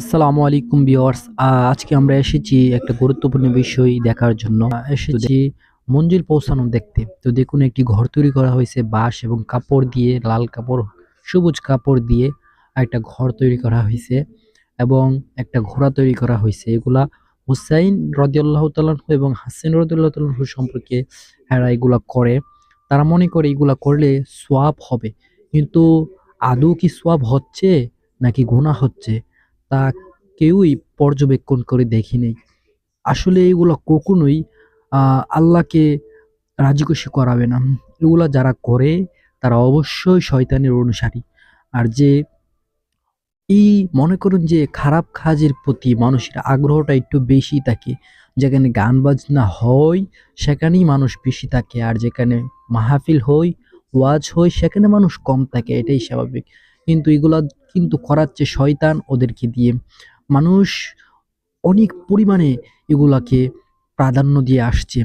আসসালামু আলাইকুম ভিউয়ার্স। আজকে আমরা এসেছি একটা গুরুত্বপূর্ণ বিষয় দেখার জন্য। এসেছি মঞ্জিল পৌঁছানো দেখতে। তো দেখুন, একটি ঘর তৈরি করা হয়েছে, বাঁশ এবং কাপড় দিয়ে, লাল কাপড়, সবুজ কাপড় দিয়ে একটা ঘর তৈরি করা হয়েছে এবং একটা ঘোড়া তৈরি করা হয়েছে। এগুলা হুসাইন রদিয়াল্লাহ তাল্লাহ এবং হাসিন রদিয়াল্লাহ তাল্লাহ সম্পর্কে এরা এগুলা করে। তারা মনে করে এগুলা করলে সোয়াব হবে। কিন্তু আদৌ কি সোয়াব হচ্ছে নাকি গুনাহ হচ্ছে? তা কেউই পর্যবেক্ষণ করে দেখেনি আসলে এগুলো কখনোই আল্লাহকে রাজি খুশি করাবে না। এগুলা যারা করে, তারা অবশ্যই শয়তানের অনুসারী। আর যে এই মনে করুন যে খারাপ কাজের প্রতি মানুষের আগ্রহটা একটু বেশি থাকে, যেখানে গান বাজনা হয়, সেখানেই মানুষ বেশি থাকে। আর যেখানে মাহফিল হয়, ওয়াজ হয়, সেখানে মানুষ কম থাকে, এটাই স্বাভাবিক। কিন্তু এগুলা কিন্তু করাচ্ছে শয়তান ওদেরকে দিয়ে। মানুষ অনেক পরিমাণে এগুলাকে প্রাধান্য দিয়ে আসছে।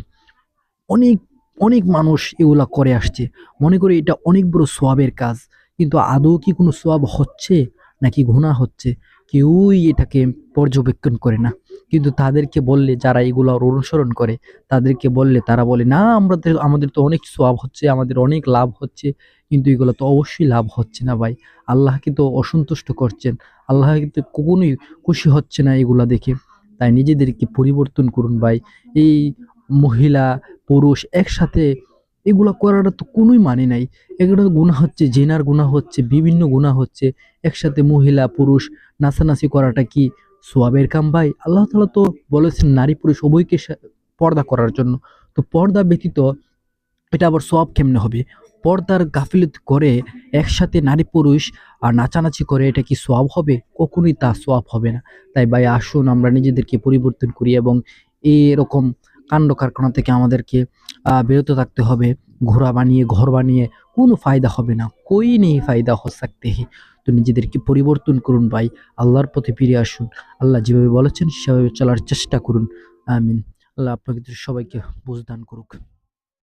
অনেক অনেক মানুষ এগুলা করে আসছে। মনে করি এটা অনেক বড় সোয়াবের কাজ। কিন্তু আদৌ কি কোনো সোয়াব হচ্ছে নাকি ঘুণা হচ্ছে? কেউই এটাকে পর্যবেক্ষণ করে না। কিন্তু তাদেরকে বললে, যারা এগুলো অনুসরণ করে, তাদেরকে বললে, তারা বলে, না আমরা আমাদের তো অনেক সোয়াব হচ্ছে, আমাদের অনেক লাভ হচ্ছে। কিন্তু এগুলো তো অবশ্যই লাভ হচ্ছে না ভাই। আল্লাহকে তো অসন্তুষ্ট করছেন। আল্লাহ কিন্তু কখনোই খুশি হচ্ছে না এগুলা দেখে। তাই নিজেদেরকে পরিবর্তন করুন ভাই। এই মহিলা, পুরুষ একসাথে এগুলো করাটা তো কোনোই মানে নাই। এগুলো গুণা হচ্ছে, জেনার গুণা হচ্ছে, বিভিন্ন গুণা হচ্ছে। একসাথে মহিলা, পুরুষ নাচানাচি করাটা কি সোয়াবের কাম ভাই? আল্লাহ তালা তো বলেছেন নারী, পুরুষ উভয়কে পর্দা করার জন্য। তো পর্দা ব্যতীত এটা আবার সোয়াব কেমনে হবে? পর্দার গাফিলত করে একসাথে নারী পুরুষ আর নাচানাচি করে, এটা কি সোয়াব হবে? কখনোই তা সোয়াব হবে না। তাই ভাই, আসুন আমরা নিজেদেরকে পরিবর্তন করি এবং এরকম কাণ্ড কারখানা থেকে আমাদেরকে বিরত থাকতে হবে। ঘোড়া বানিয়ে, ঘর বানিয়ে কোনো ফায়দা হবে না। কই নেই ফায়দা হো সকতে হি। তো নিজেদেরকে পরিবর্তন করুন ভাই। আল্লাহর পথে ফিরে আসুন। আল্লাহ যেভাবে বলেছেন, সেভাবে চলার চেষ্টা করুন। আমিন। আল্লাহ আপনাকে সবাইকে বুঝদান করুক।